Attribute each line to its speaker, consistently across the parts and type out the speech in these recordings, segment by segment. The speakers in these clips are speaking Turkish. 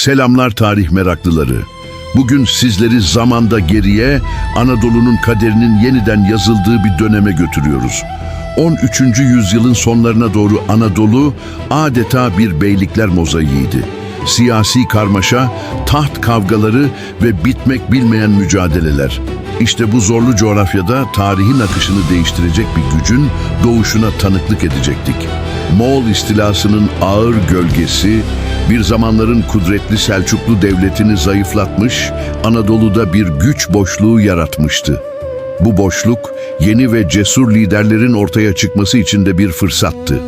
Speaker 1: Selamlar tarih meraklıları. Bugün sizleri zamanda geriye Anadolu'nun kaderinin yeniden yazıldığı bir döneme götürüyoruz. 13. yüzyılın sonlarına doğru Anadolu adeta bir beylikler mozaiğiydi. Siyasi karmaşa, taht kavgaları ve bitmek bilmeyen mücadeleler. İşte bu zorlu coğrafyada tarihin akışını değiştirecek bir gücün doğuşuna tanıklık edecektik. Moğol istilasının ağır gölgesi bir zamanların kudretli Selçuklu devletini zayıflatmış, Anadolu'da bir güç boşluğu yaratmıştı. Bu boşluk yeni ve cesur liderlerin ortaya çıkması için de bir fırsattı.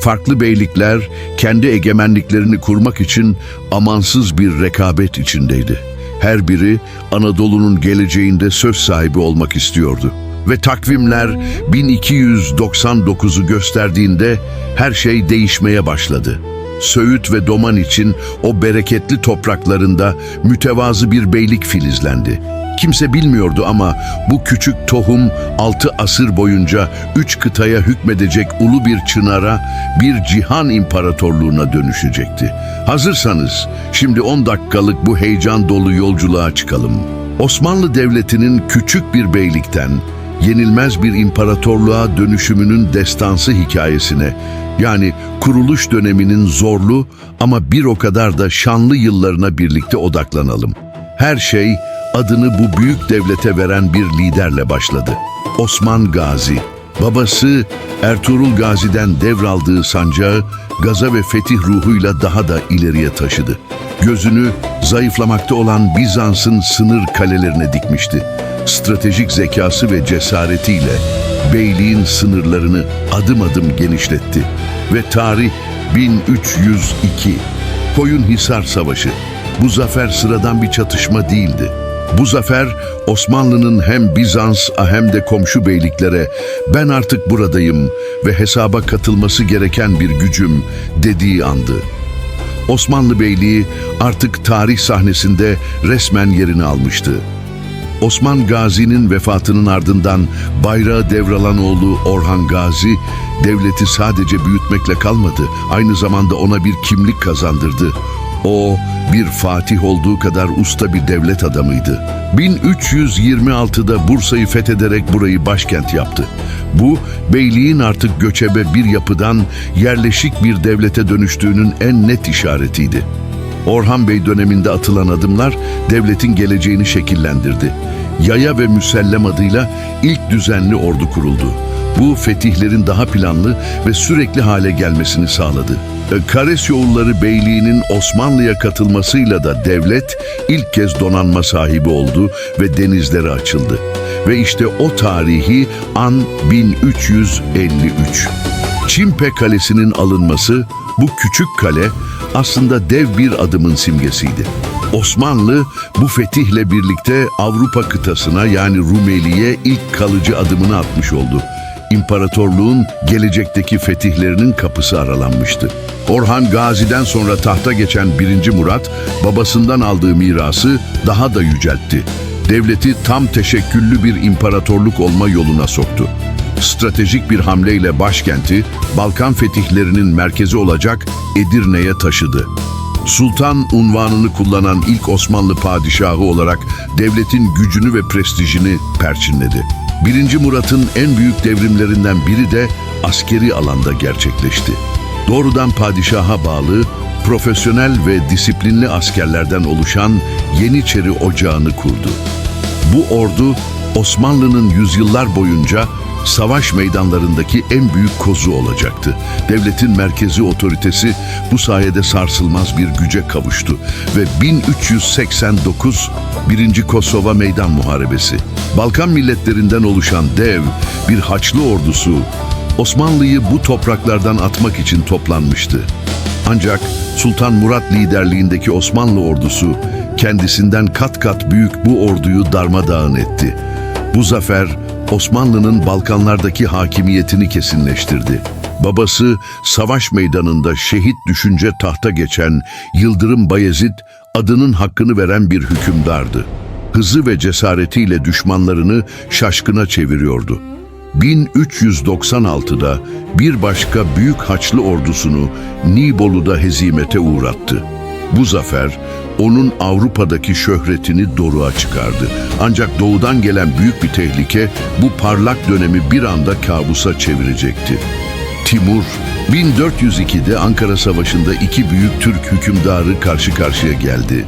Speaker 1: Farklı beylikler kendi egemenliklerini kurmak için amansız bir rekabet içindeydi. Her biri Anadolu'nun geleceğinde söz sahibi olmak istiyordu. Ve takvimler 1299'u gösterdiğinde her şey değişmeye başladı. Söğüt ve Doman için o bereketli topraklarında mütevazı bir beylik filizlendi. Kimse bilmiyordu ama bu küçük tohum altı asır boyunca üç kıtaya hükmedecek ulu bir çınara, bir cihan imparatorluğuna dönüşecekti. Hazırsanız şimdi 10 dakikalık bu heyecan dolu yolculuğa çıkalım. Osmanlı Devleti'nin küçük bir beylikten yenilmez bir imparatorluğa dönüşümünün destansı hikayesine, yani kuruluş döneminin zorlu ama bir o kadar da şanlı yıllarına birlikte odaklanalım. Her şey adını bu büyük devlete veren bir liderle başladı. Osman Gazi. Babası Ertuğrul Gazi'den devraldığı sancağı gaza ve fetih ruhuyla daha da ileriye taşıdı. Gözünü zayıflamakta olan Bizans'ın sınır kalelerine dikmişti. Stratejik zekası ve cesaretiyle beyliğin sınırlarını adım adım genişletti. Ve tarih 1302. Koyunhisar Savaşı. Bu zafer sıradan bir çatışma değildi. Bu zafer Osmanlı'nın hem Bizans hem de komşu beyliklere ben artık buradayım ve hesaba katılması gereken bir gücüm dediği andı. Osmanlı Beyliği artık tarih sahnesinde resmen yerini almıştı. Osman Gazi'nin vefatının ardından bayrağı devralan oğlu Orhan Gazi, devleti sadece büyütmekle kalmadı, aynı zamanda ona bir kimlik kazandırdı. O, bir fatih olduğu kadar usta bir devlet adamıydı. 1326'da Bursa'yı fethederek burayı başkent yaptı. Bu, beyliğin artık göçebe bir yapıdan yerleşik bir devlete dönüştüğünün en net işaretiydi. Orhan Bey döneminde atılan adımlar devletin geleceğini şekillendirdi. Yaya ve Müsellem adıyla ilk düzenli ordu kuruldu. Bu fetihlerin daha planlı ve sürekli hale gelmesini sağladı. E, Karesyoğulları Beyliği'nin Osmanlı'ya katılmasıyla da devlet ilk kez donanma sahibi oldu ve denizlere açıldı. Ve işte o tarihi an 1353. Çimpe Kalesi'nin alınması bu küçük kale aslında dev bir adımın simgesiydi. Osmanlı bu fetihle birlikte Avrupa kıtasına yani Rumeli'ye ilk kalıcı adımını atmış oldu. İmparatorluğun gelecekteki fetihlerinin kapısı aralanmıştı. Orhan Gazi'den sonra tahta geçen 1. Murat babasından aldığı mirası daha da yüceltti. Devleti tam teşekküllü bir imparatorluk olma yoluna soktu stratejik bir hamleyle başkenti Balkan fetihlerinin merkezi olacak Edirne'ye taşıdı. Sultan unvanını kullanan ilk Osmanlı padişahı olarak devletin gücünü ve prestijini perçinledi. 1. Murat'ın en büyük devrimlerinden biri de askeri alanda gerçekleşti. Doğrudan padişaha bağlı, profesyonel ve disiplinli askerlerden oluşan Yeniçeri Ocağı'nı kurdu. Bu ordu Osmanlı'nın yüzyıllar boyunca savaş meydanlarındaki en büyük kozu olacaktı. Devletin merkezi otoritesi bu sayede sarsılmaz bir güce kavuştu ve 1389 1. Kosova Meydan Muharebesi. Balkan milletlerinden oluşan dev bir Haçlı ordusu Osmanlı'yı bu topraklardan atmak için toplanmıştı. Ancak Sultan Murat liderliğindeki Osmanlı ordusu kendisinden kat kat büyük bu orduyu darmadağın etti. Bu zafer Osmanlı'nın Balkanlardaki hakimiyetini kesinleştirdi. Babası savaş meydanında şehit düşünce tahta geçen Yıldırım Bayezid adının hakkını veren bir hükümdardı. Hızı ve cesaretiyle düşmanlarını şaşkına çeviriyordu. 1396'da bir başka büyük Haçlı ordusunu Nibolu'da hezimete uğrattı. Bu zafer onun Avrupa'daki şöhretini doruğa çıkardı. Ancak doğudan gelen büyük bir tehlike bu parlak dönemi bir anda kabusa çevirecekti. Timur 1402'de Ankara Savaşı'nda iki büyük Türk hükümdarı karşı karşıya geldi.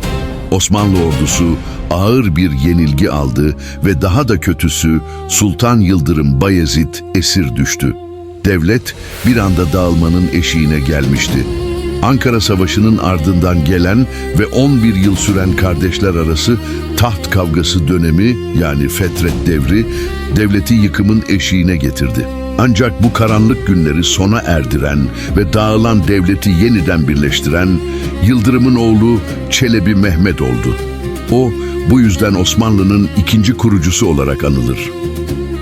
Speaker 1: Osmanlı ordusu ağır bir yenilgi aldı ve daha da kötüsü Sultan Yıldırım Bayezid esir düştü. Devlet bir anda dağılmanın eşiğine gelmişti. Ankara Savaşı'nın ardından gelen ve 11 yıl süren kardeşler arası taht kavgası dönemi yani Fetret devri devleti yıkımın eşiğine getirdi. Ancak bu karanlık günleri sona erdiren ve dağılan devleti yeniden birleştiren Yıldırım'ın oğlu Çelebi Mehmet oldu. O bu yüzden Osmanlı'nın ikinci kurucusu olarak anılır.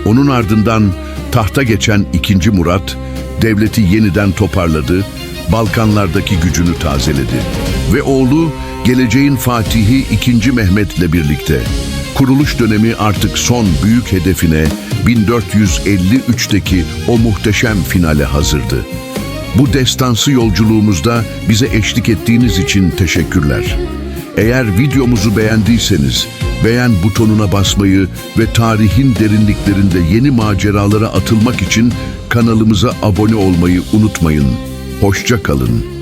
Speaker 1: Onun ardından tahta geçen 2. Murat devleti yeniden toparladı, Balkanlardaki gücünü tazeledi ve oğlu geleceğin Fatihi 2. Mehmet ile birlikte kuruluş dönemi artık son büyük hedefine 1453'teki o muhteşem finale hazırdı. Bu destansı yolculuğumuzda bize eşlik ettiğiniz için teşekkürler. Eğer videomuzu beğendiyseniz beğen butonuna basmayı ve tarihin derinliklerinde yeni maceralara atılmak için kanalımıza abone olmayı unutmayın hoşça kalın.